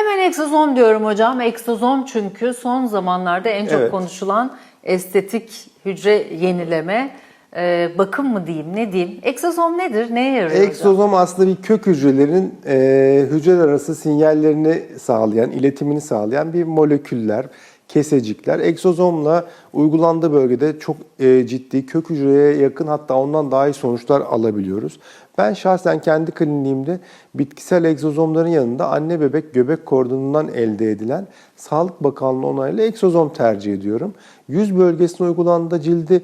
Hemen egzozom diyorum hocam. Egzozom çünkü son zamanlarda en çok Evet. konuşulan estetik hücre yenileme, e, bakım mı diyeyim ne diyeyim. Egzozom nedir? Neye yarıyor hocam? Aslında bir kök hücrelerinin e, hücreler arası sinyallerini sağlayan, iletimini sağlayan bir moleküller, kesecikler. Egzozomla uygulandığı bölgede çok e, ciddi kök hücreye yakın hatta ondan daha iyi sonuçlar alabiliyoruz. Ben şahsen kendi kliniğimde bitkisel egzozomların yanında anne bebek göbek kordonundan elde edilen Sağlık Bakanlığı onaylı egzozom tercih ediyorum. Yüz bölgesine uygulandığında cildi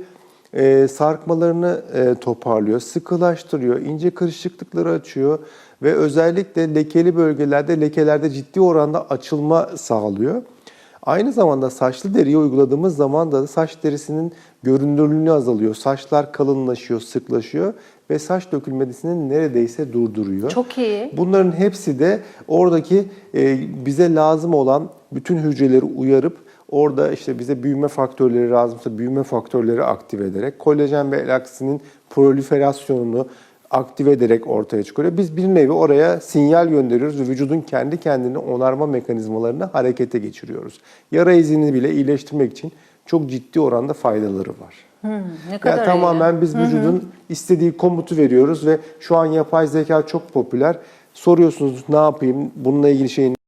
e, sarkmalarını e, toparlıyor, sıkılaştırıyor, ince kırışıklıkları açıyor ve özellikle lekeli bölgelerde lekelerde ciddi oranda açılma sağlıyor. Aynı zamanda saçlı deriye uyguladığımız zaman da saç derisinin görünürlüğünü azalıyor. Saçlar kalınlaşıyor, sıklaşıyor ve saç dökülmesini neredeyse durduruyor. Çok iyi. Bunların hepsi de oradaki e, bize lazım olan bütün hücreleri uyarıp orada işte bize büyüme faktörleri lazımsa büyüme faktörleri aktive ederek kolajen ve elaksinin proliferasyonunu aktive ederek ortaya çıkıyor. Biz bir nevi oraya sinyal gönderiyoruz ve vücudun kendi kendini onarma mekanizmalarını harekete geçiriyoruz. Yara izini bile iyileştirmek için çok ciddi oranda faydaları var. Ne kadar Yani tamamen biz vücudun istediği komutu veriyoruz ve şu an yapay zeka çok popüler. Soruyorsunuz ne yapayım, bununla ilgili şeyin